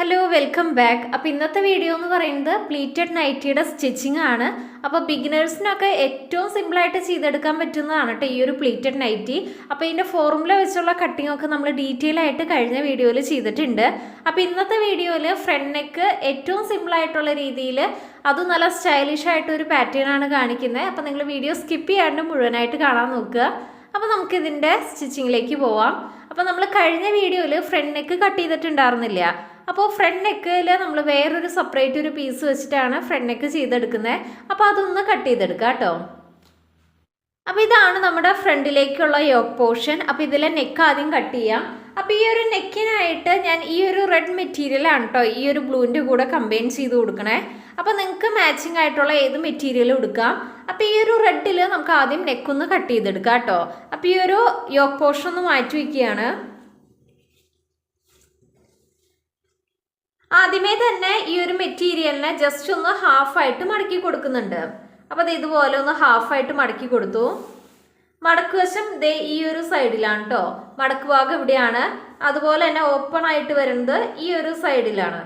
Hello welcome back അപ്പോൾ ഇന്നത്തെ video എന്ന് പറയുന്നത് പ്ലീറ്റഡ് നൈറ്റിയുടെ സ്റ്റിച്ചിങ് ആണ്. അപ്പോൾ ബിഗിനേഴ്സിനൊക്കെ ഏറ്റവും സിമ്പിളായിട്ട് ചെയ്തെടുക്കാൻ പറ്റുന്നതാണ് കേട്ടോ ഈ ഒരു പ്ലീറ്റഡ് നൈറ്റി അപ്പോൾ ഇതിന്റെ ഫോർമുല വെച്ചുള്ള കട്ടിംഗ് ഒക്കെ നമ്മൾ ഡീറ്റെയിൽ ആയിട്ട് കഴിഞ്ഞ വീഡിയോയിൽ ചെയ്തിട്ടുണ്ട്. അപ്പോൾ ഇന്നത്തെ വീഡിയോയിൽ ഫ്രണ്ട് നെക്ക് ഏറ്റവും സിമ്പിളായിട്ടുള്ള രീതിയിൽ അതും നല്ല സ്റ്റൈലിഷ് ആയിട്ട് ഒരു പാറ്റേൺ ആണ് കാണിക്കുന്നത്. അപ്പോൾ നിങ്ങൾ വീഡിയോ സ്കിപ്പ് ചെയ്യാണ്ട് മുഴുവനായിട്ട് കാണാൻ നോക്കുക. അപ്പോൾ നമുക്കിതിന്റെ സ്റ്റിച്ചിങ്ങിലേക്ക് പോവാം. അപ്പോൾ നമ്മൾ കഴിഞ്ഞ വീഡിയോയിൽ ഫ്രണ്ട് നെക്ക് കട്ട് ചെയ്തിട്ടുണ്ടായിരുന്നില്ല. അപ്പോൾ ഫ്രണ്ട് നെക്കിൽ നമ്മൾ വേറൊരു സെപ്പറേറ്റ് ഒരു പീസ് വെച്ചിട്ടാണ് ഫ്രണ്ട് നെക്ക് ചെയ്തെടുക്കുന്നത് അപ്പോൾ അതൊന്ന് കട്ട് ചെയ്തെടുക്കുക കേട്ടോ അപ്പോൾ ഇതാണ് നമ്മുടെ ഫ്രണ്ടിലേക്കുള്ള യോക്ക് പോർഷൻ അപ്പോൾ ഇതിലെ നെക്ക് ആദ്യം കട്ട് ചെയ്യാം. അപ്പോൾ ഈ ഒരു നെക്കിനായിട്ട് ഞാൻ ഈ ഒരു റെഡ് മെറ്റീരിയലാണ് കേട്ടോ ഈ ഒരു ബ്ലൂവിന്റെ കൂടെ കമ്പൈൻ ചെയ്ത് കൊടുക്കണേ. അപ്പോൾ നിങ്ങൾക്ക് മാച്ചിങ് ആയിട്ടുള്ള ഏത് മെറ്റീരിയലും എടുക്കാം അപ്പോൾ ഈ ഒരു റെഡിൽ നമുക്ക് ആദ്യം നെക്കൊന്ന് കട്ട് ചെയ്തെടുക്കാം കേട്ടോ അപ്പോൾ ഈ ഒരു യോക്ക് പോർഷൻ ഒന്ന് മാറ്റി വയ്ക്കുകയാണ് ആദ്യമേ തന്നെ ഈ ഒരു മെറ്റീരിയലിനെ ജസ്റ്റ് ഒന്ന് ഹാഫായിട്ട് മടക്കി കൊടുക്കുന്നുണ്ട്. അപ്പോൾ അത് ഇതുപോലെ ഒന്ന് ഹാഫായിട്ട് മടക്കി കൊടുത്തു. മടക്ക് വശം ദേ ഈ ഒരു സൈഡിലാണ് കേട്ടോ മടക്ക് ഭാഗം ഇവിടെയാണ്. അതുപോലെ തന്നെ ഓപ്പൺ ആയിട്ട് വരുന്നത് ഈ ഒരു സൈഡിലാണ്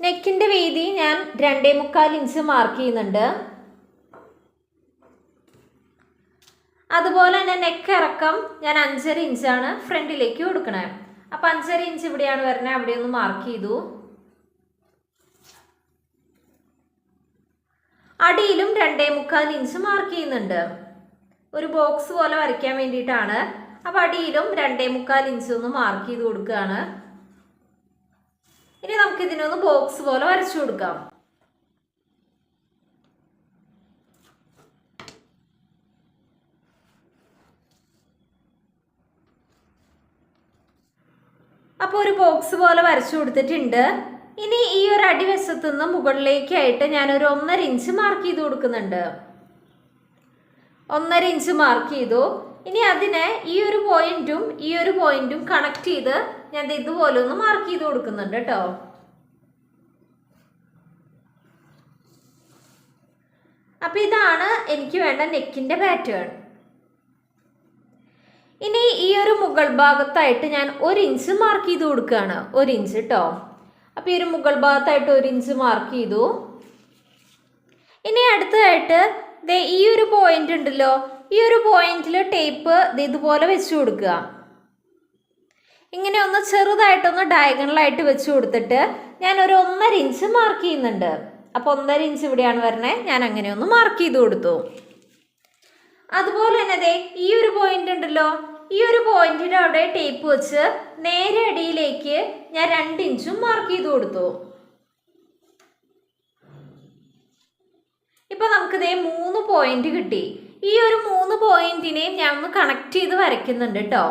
നെക്കിന്റെ വീതി ഞാൻ രണ്ടേ മുക്കാൽ ഇഞ്ച് മാർക്ക് ചെയ്യുന്നുണ്ട്. അതുപോലെ തന്നെ നെക്ക് ഇറക്കം ഞാൻ അഞ്ചര ഇഞ്ചാണ് ഫ്രണ്ടിലേക്ക് കൊടുക്കണേ. അപ്പൊ അഞ്ചര ഇഞ്ച് ഇവിടെയാണ് വരുന്നത് അവിടെ ഒന്ന് മാർക്ക് ചെയ്തു. അടിയിലും രണ്ടേ മുക്കാൽ ഇഞ്ച് മാർക്ക് ചെയ്യുന്നുണ്ട്. ഒരു ബോക്സ് പോലെ വരയ്ക്കാൻ വേണ്ടിയിട്ടാണ്. അപ്പൊ അടിയിലും രണ്ടേ മുക്കാൽ ഇഞ്ച് ഒന്ന് മാർക്ക് ചെയ്ത് കൊടുക്കുകയാണ്. ഇനി നമുക്ക് ഇതിനൊന്ന് ബോക്സ് പോലെ വരച്ചു കൊടുക്കാം. അപ്പോൾ ഒരു ബോക്സ് പോലെ വരച്ചു കൊടുത്തിട്ടുണ്ട്. ഇനി ഈ ഒരു അടിവശത്തു നിന്ന് മുകളിലേക്കായിട്ട് ഞാനൊരു ഒന്നര ഇഞ്ച് മാർക്ക് ചെയ്ത് കൊടുക്കുന്നുണ്ട്. ഒന്നര ഇഞ്ച് മാർക്ക് ചെയ്തു. ഇനി അതിനെ ഈ ഒരു പോയിന്റും ഈ ഒരു പോയിന്റും കണക്ട് ചെയ്ത് ഞാൻ ഇതുപോലെ ഒന്ന് മാർക്ക് ചെയ്ത് കൊടുക്കുന്നുണ്ട് കേട്ടോ. അപ്പൊ ഇതാണ് എനിക്ക് വേണ്ട നെക്കിന്റെ പാറ്റേൺ ഇനി ഈ ഒരു മുകൾ ഭാഗത്തായിട്ട് ഞാൻ ഒരു ഇഞ്ച് മാർക്ക് ചെയ്ത് കൊടുക്കുകയാണ്. ഒരു ഇഞ്ച് കേട്ടോ അപ്പോൾ ഈ ഒരു മുകൾ ഭാഗത്തായിട്ട് ഒരു ഇഞ്ച് മാർക്ക് ചെയ്തു. ഇനി അടുത്തതായിട്ട് ദേ ഈ ഒരു പോയിന്റ് ഉണ്ടല്ലോ. ഈ ഒരു പോയിന്റിൽ ടേപ്പ് ഇതുപോലെ വെച്ച് കൊടുക്കുക. ഇങ്ങനെ ഒന്ന് ചെറുതായിട്ടൊന്ന് ഡയഗണലായിട്ട് വെച്ച് കൊടുത്തിട്ട് ഞാൻ ഒരു ഒന്നര ഇഞ്ച് മാർക്ക് ചെയ്യുന്നുണ്ട്. അപ്പോൾ ഒന്നര ഇഞ്ച് ഇവിടെയാണ് വരണേ. ഞാൻ അങ്ങനെ ഒന്ന് മാർക്ക് ചെയ്ത് കൊടുത്തു. അതുപോലെ തന്നെ ദേ ഈ ഒരു പോയിന്റ് ഉണ്ടല്ലോ. ഈ ഒരു പോയിന്റിന്റെ അവിടെ ടേപ്പ് വെച്ച് നേരെ അടിയിലേക്ക് ഞാൻ രണ്ട് ഇഞ്ചും മാർക്ക് ചെയ്ത് കൊടുത്തു. ഇപ്പൊ നമുക്ക് ദേ മൂന്ന് പോയിന്റ് കിട്ടി. ഈ ഒരു മൂന്ന് പോയിന്റിനെയും ഞാൻ ഒന്ന് കണക്ട് ചെയ്ത് വരയ്ക്കുന്നുണ്ട് കേട്ടോ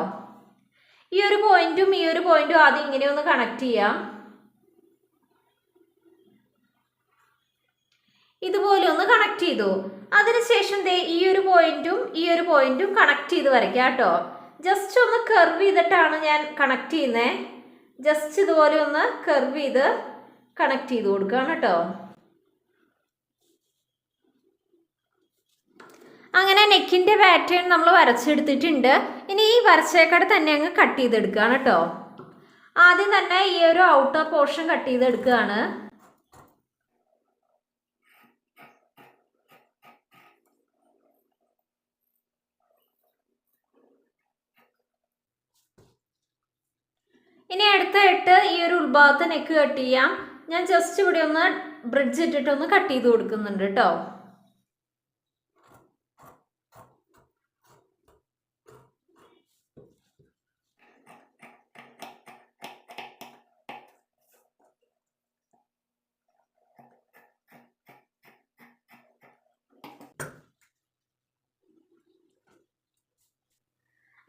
ഈ ഒരു പോയിന്റും ഈ ഒരു പോയിന്റും ആദ്യം ഇങ്ങനെ ഒന്ന് കണക്ട് ചെയ്യാം. ഇതുപോലെ ഒന്ന് കണക്ട് ചെയ്തു. അതിനുശേഷം ദേ ഈ ഒരു പോയിന്റും ഈ ഒരു പോയിന്റും കണക്ട് ചെയ്ത് വരയ്ക്കാം കേട്ടോ. ജസ്റ്റ് ഒന്ന് കർവ് ചെയ്തിട്ടാണ് ഞാൻ കണക്ട് ചെയ്യുന്നത് ജസ്റ്റ് ഇതുപോലെ ഒന്ന് കർവ് ചെയ്ത് കണക്ട് ചെയ്ത് കൊടുക്കുകയാണ് കേട്ടോ. അങ്ങനെ നെക്കിന്റെ പാറ്റേൺ നമ്മൾ വരച്ചെടുത്തിട്ടുണ്ട്. ഇനി ഈ വരച്ചേക്കടെ തന്നെ അങ്ങ് കട്ട് ചെയ്തെടുക്കുകയാണ് കേട്ടോ. ആദ്യം തന്നെ ഈ ഒരു ഔട്ടർ പോർഷൻ കട്ട് ചെയ്തെടുക്കുകയാണ്. ഇനി അടുത്തായിട്ട് ഈ ഒരു ഉൾഭാഗത്ത് നെക്ക് കട്ട് ചെയ്യാം. ഞാൻ ജസ്റ്റ് ഇവിടെ ഒന്ന് ബ്രിഡ്ജ് ഇട്ടിട്ട് ഒന്ന് കട്ട് ചെയ്ത് കൊടുക്കുന്നുണ്ട് കേട്ടോ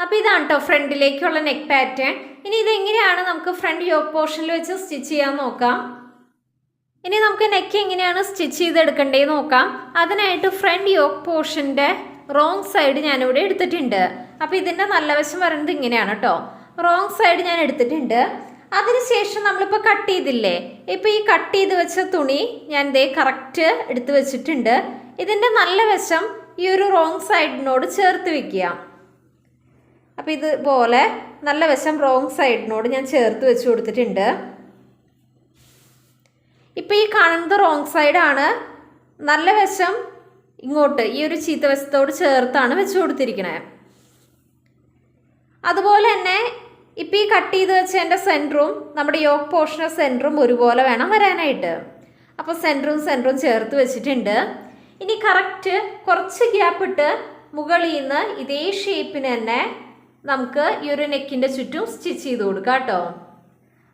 അപ്പോൾ ഇതാണ് കേട്ടോ ഫ്രണ്ടിലേക്കുള്ള നെക്ക് പാറ്റേൺ. ഇനി ഇതെങ്ങനെയാണ് നമുക്ക് ഫ്രണ്ട് യോക്ക് പോർഷനിൽ വെച്ച് സ്റ്റിച്ച് ചെയ്യാൻ നോക്കാം? ഇനി നമുക്ക് നെക്ക് എങ്ങനെയാണ് സ്റ്റിച്ച് ചെയ്തെടുക്കേണ്ടത് നോക്കാം. അതിനായിട്ട് ഫ്രണ്ട് യോക്ക് പോർഷന്റെ റോങ് സൈഡ് ഞാനിവിടെ എടുത്തിട്ടുണ്ട്. അപ്പോൾ ഇതിന്റെ നല്ല വശം പറയുന്നത് ഇങ്ങനെയാണ് കേട്ടോ. റോങ് സൈഡ് ഞാൻ എടുത്തിട്ടുണ്ട്. അതിനുശേഷം നമ്മളിപ്പോൾ കട്ട് ചെയ്തില്ലേ? ഇപ്പോൾ ഈ കട്ട് ചെയ്ത് വെച്ച തുണി ഞാൻ ദേ കറക്റ്റ് എടുത്ത് വെച്ചിട്ടുണ്ട്. ഇതിന്റെ നല്ല വശം ഈ ഒരു റോങ് സൈഡിനോട് ചേർത്ത് വെക്കുക. അപ്പോൾ ഇതുപോലെ നല്ല വശം റോങ് സൈഡിനോട് ഞാൻ ചേർത്ത് വെച്ച് കൊടുത്തിട്ടുണ്ട്. ഇപ്പോൾ ഈ കാണുന്നത് റോങ് സൈഡാണ് നല്ല വശം ഇങ്ങോട്ട് ഈ ഒരു ചീത്ത വശത്തോട് ചേർത്താണ് വെച്ച് കൊടുത്തിരിക്കണേ. അതുപോലെ തന്നെ ഇപ്പോൾ ഈ കട്ട് ചെയ്ത് വെച്ചതിന്റെ സെന്ററും നമ്മുടെ യോക്ക് പോർഷന്റെ സെന്ററും ഒരുപോലെ വേണം വരാനായിട്ട്. അപ്പോൾ സെന്ററും സെന്ററും ചേർത്ത് വെച്ചിട്ടുണ്ട്. ഇനി കറക്റ്റ് കുറച്ച് ഗ്യാപ്പ് ഇട്ട് മുകളിൽ നിന്ന് ഇതേ ഷേപ്പിന് തന്നെ നമുക്ക് ഈ ഒരു നെക്കിന്റെ ചുറ്റും സ്റ്റിച്ച് ചെയ്ത് കൊടുക്കാം കേട്ടോ.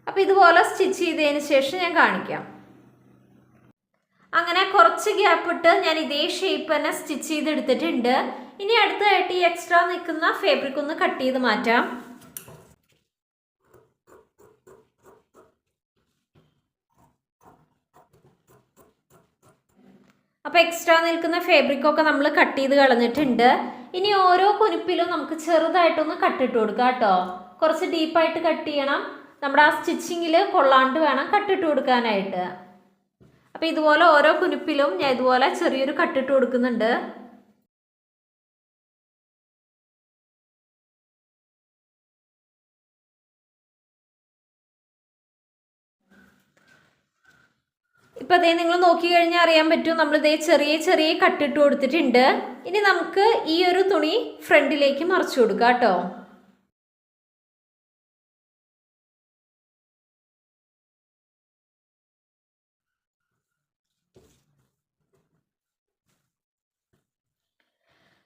അപ്പോൾ ഇതുപോലെ സ്റ്റിച്ച് ചെയ്തതിന് ശേഷം ഞാൻ കാണിക്കാം. അങ്ങനെ കുറച്ച് ഗ്യാപ്പ് ഇട്ട് ഞാൻ ഇതേ ഷേപ്പ് തന്നെ സ്റ്റിച്ച് ചെയ്തെടുത്തിട്ടുണ്ട്. ഇനി അടുത്തതായിട്ട് ഈ എക്സ്ട്രാ നിൽക്കുന്ന ഫാബ്രിക് ഒന്ന് കട്ട് ചെയ്ത് മാറ്റാം. അപ്പോൾ എക്സ്ട്രാ നിൽക്കുന്ന ഫാബ്രിക്കൊക്കെ നമ്മൾ കട്ട് ചെയ്ത് കളഞ്ഞിട്ടുണ്ട്. ഇനി ഓരോ കുനിപ്പിലും നമുക്ക് ചെറുതായിട്ടൊന്ന് കട്ടിട്ട് കൊടുക്കാം കേട്ടോ. കുറച്ച് ഡീപ്പായിട്ട് കട്ട് ചെയ്യണം. നമ്മുടെ ആ സ്റ്റിച്ചിങ്ങിൽ കൊള്ളാണ്ട് വേണം കട്ടിട്ട് കൊടുക്കാനായിട്ട്. അപ്പോൾ ഇതുപോലെ ഓരോ കുനിപ്പിലും ഞാൻ ഇതുപോലെ ചെറിയൊരു കട്ടിട്ട് കൊടുക്കുന്നുണ്ട്. ഇപ്പം അതേ നിങ്ങൾ നോക്കി കഴിഞ്ഞാൽ അറിയാൻ പറ്റും. നമ്മളിതേ ചെറിയ ചെറിയ കട്ടിട്ട് കൊടുത്തിട്ടുണ്ട്. ഇനി നമുക്ക് ഈ ഒരു തുണി ഫ്രണ്ടിലേക്ക് മറിച്ചു കൊടുക്കാം കേട്ടോ.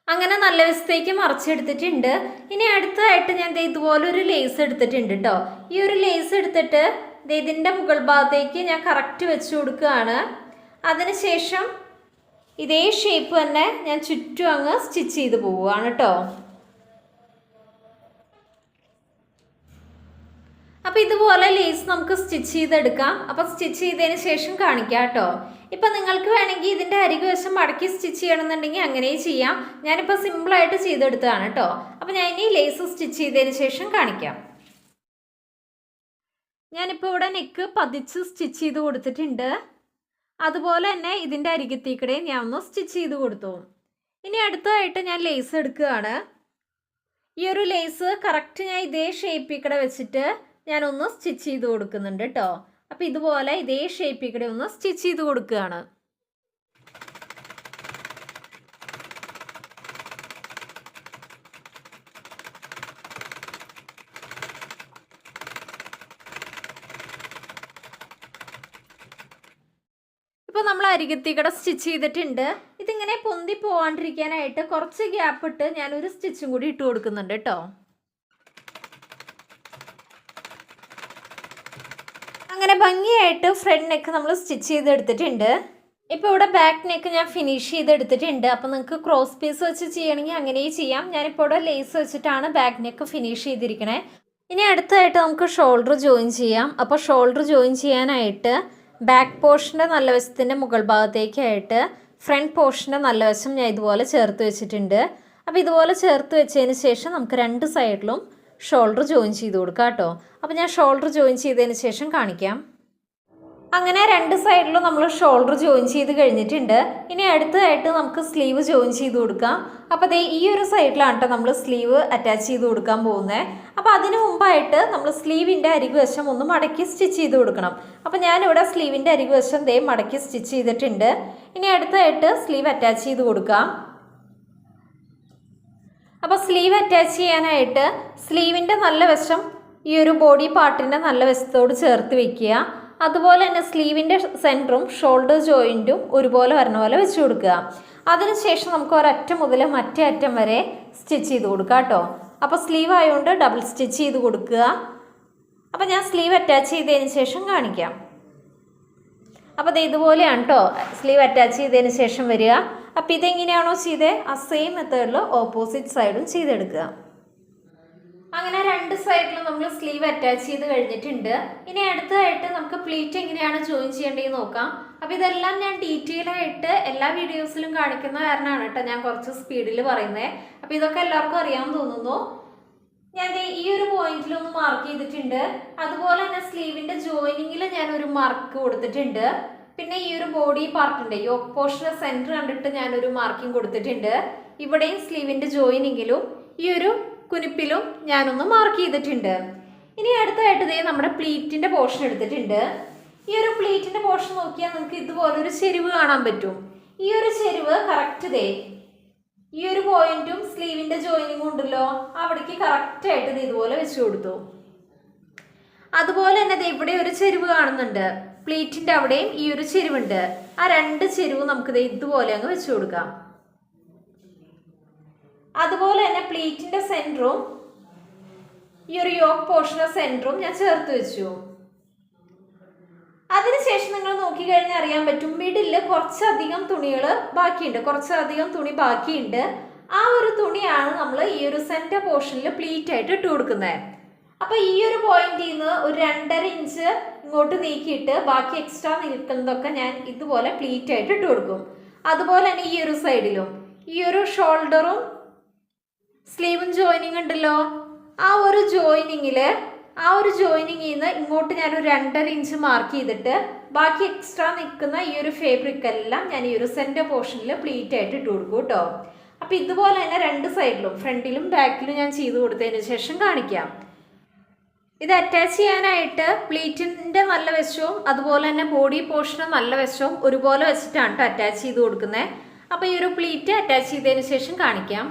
അങ്ങനെ നല്ല വശത്തേക്ക് മറിച്ചെടുത്തിട്ടുണ്ട്. ഇനി അടുത്തതായിട്ട് ഞാൻ ഇതുപോലെ ഒരു ലേസ് എടുത്തിട്ടുണ്ട് കേട്ടോ ഈ ഒരു ലേസ് എടുത്തിട്ട് ഇതിന്റെ മുകൾ ഭാഗത്തേക്ക് ഞാൻ കറക്റ്റ് വെച്ച് കൊടുക്കുകയാണ്. അതിനുശേഷം ഇതേ ഷേപ്പ് തന്നെ ഞാൻ ചുറ്റും അങ്ങ് സ്റ്റിച്ച് ചെയ്ത് പോവുകയാണ് കേട്ടോ. അപ്പോൾ ഇതുപോലെ ലേസ് നമുക്ക് സ്റ്റിച്ച് ചെയ്തെടുക്കാം. അപ്പോൾ സ്റ്റിച്ച് ചെയ്തതിന് ശേഷം കാണിക്കാം കേട്ടോ. ഇപ്പം നിങ്ങൾക്ക് വേണമെങ്കിൽ ഇതിന്റെ അരികു വശം മടക്കി സ്റ്റിച്ച് ചെയ്യണമെന്നുണ്ടെങ്കിൽ അങ്ങനെ ചെയ്യാം. ഞാനിപ്പോൾ സിമ്പിളായിട്ട് ചെയ്തെടുത്തതാണ് കേട്ടോ. അപ്പോൾ ഞാൻ ഇനി ലേസ് സ്റ്റിച്ച് ചെയ്തതിന് ശേഷം കാണിക്കാം. ഞാനിപ്പോൾ ഇവിടെ നെക്ക് പതിച്ച് സ്റ്റിച്ച് ചെയ്ത് കൊടുത്തിട്ടുണ്ട്. അതുപോലെ തന്നെ ഇതിന്റെ അരികത്തേക്കിടെ ഞാൻ ഒന്ന് സ്റ്റിച്ച് ചെയ്ത് കൊടുത്തു. ഇനി അടുത്തതായിട്ട് ഞാൻ ലേസ് എടുക്കുകയാണ്. ഈ ഒരു ലേസ് കറക്റ്റ് ഞാൻ ഇതേ ഷേപ്പിൽ കൂടെ വെച്ചിട്ട് ഞാനൊന്ന് സ്റ്റിച്ച് ചെയ്ത് കൊടുക്കുന്നുണ്ട് കേട്ടോ അപ്പോൾ ഇതുപോലെ ഇതേ ഷേപ്പിൽ കൂടെ ഒന്ന് സ്റ്റിച്ച് ചെയ്ത് കൊടുക്കുകയാണ്. ഇപ്പോൾ നമ്മൾ അരികത്തി കൂടെ സ്റ്റിച്ച് ചെയ്തിട്ടുണ്ട്. ഇതിങ്ങനെ പൊന്തി പോവാണ്ടിരിക്കാനായിട്ട് കുറച്ച് ഗ്യാപ്പ് ഇട്ട് ഞാനൊരു സ്റ്റിച്ചും കൂടി ഇട്ട് കൊടുക്കുന്നുണ്ട് കേട്ടോ. അങ്ങനെ ഭംഗിയായിട്ട് ഫ്രണ്ട് നെക്ക് നമ്മൾ സ്റ്റിച്ച് ചെയ്തെടുത്തിട്ടുണ്ട്. ഇപ്പോൾ ഇവിടെ ബാക്ക് നെക്ക് ഞാൻ ഫിനിഷ് ചെയ്തെടുത്തിട്ടുണ്ട്. അപ്പോൾ നിങ്ങൾക്ക് ക്രോസ് പീസ് വെച്ച് ചെയ്യണമെങ്കിൽ അങ്ങനെയും ചെയ്യാം. ഞാനിപ്പോൾ ഇവിടെ ലേസ് വെച്ചിട്ടാണ് ബാക്ക് നെക്ക് ഫിനിഷ് ചെയ്തിരിക്കണേ. ഇനി അടുത്തതായിട്ട് നമുക്ക് ഷോൾഡർ ജോയിൻ ചെയ്യാം. അപ്പോൾ ഷോൾഡർ ജോയിൻ ചെയ്യാനായിട്ട് ബാക്ക് പോർഷന്റെ നല്ല വശത്തിന്റെ മുകൾ ഭാഗത്തേക്കായിട്ട് ഫ്രണ്ട് പോർഷന്റെ നല്ല വശം ഞാൻ ഇതുപോലെ ചേർത്ത് വെച്ചിട്ടുണ്ട്. അപ്പോൾ ഇതുപോലെ ചേർത്ത് വെച്ചതിന് ശേഷം നമുക്ക് രണ്ട് സൈഡിലും ഷോൾഡർ ജോയിൻ ചെയ്ത് കൊടുക്കാം കേട്ടോ. അപ്പോൾ ഞാൻ ഷോൾഡർ ജോയിൻ ചെയ്തതിന് ശേഷം കാണിക്കാം. അങ്ങനെ രണ്ട് സൈഡിലും നമ്മൾ ഷോൾഡർ ജോയിൻ ചെയ്ത് കഴിഞ്ഞിട്ടുണ്ട്. ഇനി അടുത്തതായിട്ട് നമുക്ക് സ്ലീവ് ജോയിൻ ചെയ്ത് കൊടുക്കാം. അപ്പോൾ അതേ ഈ ഒരു സൈഡിലാണ് കേട്ടോ നമ്മൾ സ്ലീവ് അറ്റാച്ച് ചെയ്ത് കൊടുക്കാൻ പോകുന്നത് അപ്പോൾ അതിന് മുമ്പായിട്ട് നമ്മൾ സ്ലീവിന്റെ അരികുവശം ഒന്ന് മടക്കി സ്റ്റിച്ച് ചെയ്ത് കൊടുക്കണം. അപ്പോൾ ഞാനിവിടെ സ്ലീവിന്റെ അരികുവശം ദേ മടക്കി സ്റ്റിച്ച് ചെയ്തിട്ടുണ്ട്. ഇനി അടുത്തതായിട്ട് സ്ലീവ് അറ്റാച്ച് ചെയ്ത് കൊടുക്കാം. അപ്പോൾ സ്ലീവ് അറ്റാച്ച് ചെയ്യാനായിട്ട് സ്ലീവിന്റെ നല്ല വശം ഈ ഒരു ബോഡി പാർട്ടിന്റെ നല്ല വശത്തോട് ചേർത്ത് വെക്കുക. അതുപോലെ തന്നെ സ്ലീവിന്റെ സെന്ററും ഷോൾഡർ ജോയിന്റും ഒരുപോലെ വരണ പോലെ വെച്ച് കൊടുക്കുക. അതിനുശേഷം നമുക്ക് ഒരറ്റം മുതൽ മറ്റേ അറ്റം വരെ സ്റ്റിച്ച് ചെയ്ത് കൊടുക്കുക കേട്ടോ. അപ്പോൾ സ്ലീവ് ആയതുകൊണ്ട് ഡബിൾ സ്റ്റിച്ച് ചെയ്ത് കൊടുക്കുക. അപ്പോൾ ഞാൻ സ്ലീവ് അറ്റാച്ച് ചെയ്തതിന് ശേഷം കാണിക്കാം. അപ്പോൾ അത് ഇതുപോലെയാണ് കേട്ടോ സ്ലീവ് അറ്റാച്ച് ചെയ്തതിന് ശേഷം വരിക. അപ്പോൾ ഇതെങ്ങനെയാണോ ചെയ്തത് ആ സെയിം മെത്തേഡിൽ ഓപ്പോസിറ്റ് സൈഡും ചെയ്തെടുക്കുക. അങ്ങനെ രണ്ട് സൈഡിലും നമ്മൾ സ്ലീവ് അറ്റാച്ച് ചെയ്ത് കഴിഞ്ഞിട്ടുണ്ട്. ഇനി അടുത്തതായിട്ട് നമുക്ക് പ്ലീറ്റ് എങ്ങനെയാണ് ജോയിൻ ചെയ്യേണ്ടതെന്ന് നോക്കാം. അപ്പോൾ ഇതെല്ലാം ഞാൻ ഡീറ്റെയിൽ ആയിട്ട് എല്ലാ വീഡിയോസിലും കാണിക്കുന്ന കാരണമാണ് കേട്ടോ ഞാൻ കുറച്ച് സ്പീഡിൽ പറയുന്നത് അപ്പോൾ ഇതൊക്കെ എല്ലാവർക്കും അറിയാമെന്ന് തോന്നുന്നു. ഞാൻ ഈ ഒരു പോയിന്റിൽ ഒന്ന് മാർക്ക് ചെയ്തിട്ടുണ്ട്. അതുപോലെ തന്നെ സ്ലീവിന്റെ ജോയിനിങ്ങിൽ ഞാൻ ഒരു മാർക്ക് കൊടുത്തിട്ടുണ്ട്. പിന്നെ ഈ ഒരു ബോഡി പാർട്ടിന്റെ ഈ പോർഷന് സെന്റർ കണ്ടിട്ട് ഞാനൊരു മാർക്കിംഗ് കൊടുത്തിട്ടുണ്ട്. ഇവിടെയും സ്ലീവിന്റെ ജോയിനിങ്ങിലും ഈ ഒരു കുനിപ്പിലും ഞാനൊന്ന് മാർക്ക് ചെയ്തിട്ടുണ്ട്. ഇനി അടുത്തായിട്ട് ദേ നമ്മുടെ പ്ലീറ്റിന്റെ പോർഷൻ എടുത്തിട്ടുണ്ട്. ഈ ഒരു പ്ലീറ്റിന്റെ പോർഷൻ നോക്കിയാൽ നിങ്ങൾക്ക് ഇതുപോലൊരു ചെരിവ് കാണാൻ പറ്റും. ഈ ഒരു ചെരിവ് കറക്റ്റ് ദേ. ഈ ഒരു പോയിന്റും സ്ലീവിന്റെ ജോയിനിങ്ങും ഉണ്ടല്ലോ. അവിടേക്ക് കറക്റ്റായിട്ട് ഇത് ഇതുപോലെ വെച്ച് കൊടുത്തു. അതുപോലെ തന്നെ ഇവിടെ ഒരു ചെരിവ് കാണുന്നുണ്ട്. പ്ലീറ്റിന്റെ അവിടെയും ഈ ഒരു ചെരുവുണ്ട്. ആ രണ്ട് ചെരുവ് നമുക്ക് ഇതുപോലെ അങ്ങ് വെച്ച് കൊടുക്കാം. അതുപോലെ തന്നെ പ്ലീറ്റിന്റെ സെന്ററും ഈ ഒരു യോക്ക് പോർഷന്റെ സെന്ററും ഞാൻ ചേർത്ത് വെച്ചു. അതിനുശേഷം നിങ്ങൾ നോക്കിക്കഴിഞ്ഞാൽ അറിയാൻ പറ്റും മിഡിൽ കുറച്ചധികം തുണികൾ ബാക്കിയുണ്ട് കുറച്ചധികം തുണി ബാക്കിയുണ്ട്. ആ ഒരു തുണിയാണ് നമ്മൾ ഈ ഒരു സെന്റർ പോർഷനിൽ പ്ലീറ്റ് ആയിട്ട് ഇട്ട് കൊടുക്കുന്നത്. അപ്പോൾ ഈ ഒരു പോയിന്റിൽ നിന്ന് ഒരു രണ്ടര ഇഞ്ച് ഇങ്ങോട്ട് നീക്കിയിട്ട് ബാക്കി എക്സ്ട്രാ നിൽക്കുന്നതൊക്കെ ഞാൻ ഇതുപോലെ പ്ലീറ്റ് ആയിട്ട് ഇട്ട് കൊടുക്കും. അതുപോലെ തന്നെ ഈ ഒരു സൈഡിലും ഈ ഒരു ഷോൾഡറും സ്ലീവും ജോയിനിങ് ഉണ്ടല്ലോ. ആ ഒരു ജോയിനിങ്ങിൽ ആ ഒരു ജോയിനിങ്ങിൽ നിന്ന് ഇങ്ങോട്ട് ഞാൻ ഒരു രണ്ടര ഇഞ്ച് മാർക്ക് ചെയ്തിട്ട് ബാക്കി എക്സ്ട്രാ നിൽക്കുന്ന ഈ ഒരു ഫേബ്രിക് എല്ലാം ഞാൻ ഈ ഒരു സെന്റർ പോർഷനിൽ പ്ലീറ്റ് ആയിട്ട് ഇട്ട് കൊടുക്കും കേട്ടോ. അപ്പോൾ ഇതുപോലെ തന്നെ രണ്ട് സൈഡിലും ഫ്രണ്ടിലും ബാക്കിലും ഞാൻ ചെയ്ത് കൊടുത്തതിന് ശേഷം കാണിക്കാം. ഇത് അറ്റാച്ച് ചെയ്യാനായിട്ട് പ്ലീറ്റിന്റെ നല്ല വശവും അതുപോലെ തന്നെ ബോഡി പോർഷനും നല്ല വശവും ഒരുപോലെ വെച്ചിട്ടാണ് അറ്റാച്ച് ചെയ്ത് കൊടുക്കുന്നത് അപ്പോൾ ഈ ഒരു പ്ലീറ്റ് അറ്റാച്ച് ചെയ്തതിന് ശേഷം കാണിക്കാം.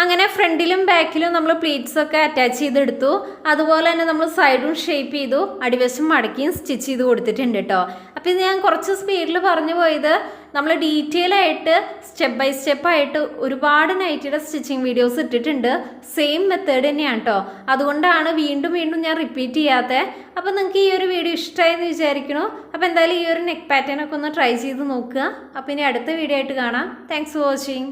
അങ്ങനെ ഫ്രണ്ടിലും ബാക്കിലും നമ്മൾ പ്ലീറ്റ്സ് ഒക്കെ അറ്റാച്ച് ചെയ്തെടുത്തു. അതുപോലെ തന്നെ നമ്മൾ സൈഡും ഷേപ്പ് ചെയ്തു. അടിവശം മടക്കിയും സ്റ്റിച്ച് ചെയ്ത് കൊടുത്തിട്ടുണ്ട് കേട്ടോ അപ്പോൾ ഇത് ഞാൻ കുറച്ച് സ്പീഡിൽ പറഞ്ഞു പോയത്. നമ്മൾ ഡീറ്റെയിൽ ആയിട്ട് സ്റ്റെപ്പ് ബൈ സ്റ്റെപ്പ് ആയിട്ട് ഒരുപാട് നൈറ്റിയുടെ സ്റ്റിച്ചിങ് വീഡിയോസ് ഇട്ടിട്ടുണ്ട്. സെയിം മെത്തേഡ് തന്നെയാണ് കേട്ടോ അതുകൊണ്ടാണ് വീണ്ടും വീണ്ടും ഞാൻ റിപ്പീറ്റ് ചെയ്യാത്തത് അപ്പോൾ നിങ്ങൾക്ക് ഈ ഒരു വീഡിയോ ഇഷ്ടമായെന്ന് വിചാരിക്കണു അപ്പോൾ എന്തായാലും ഈ ഒരു നെക്ക് പാറ്റേൺ ഒക്കെ ഒന്ന് ട്രൈ ചെയ്ത് നോക്കുക. അപ്പോൾ ഇനി അടുത്ത വീഡിയോ ആയിട്ട് കാണാം. Thanks for watching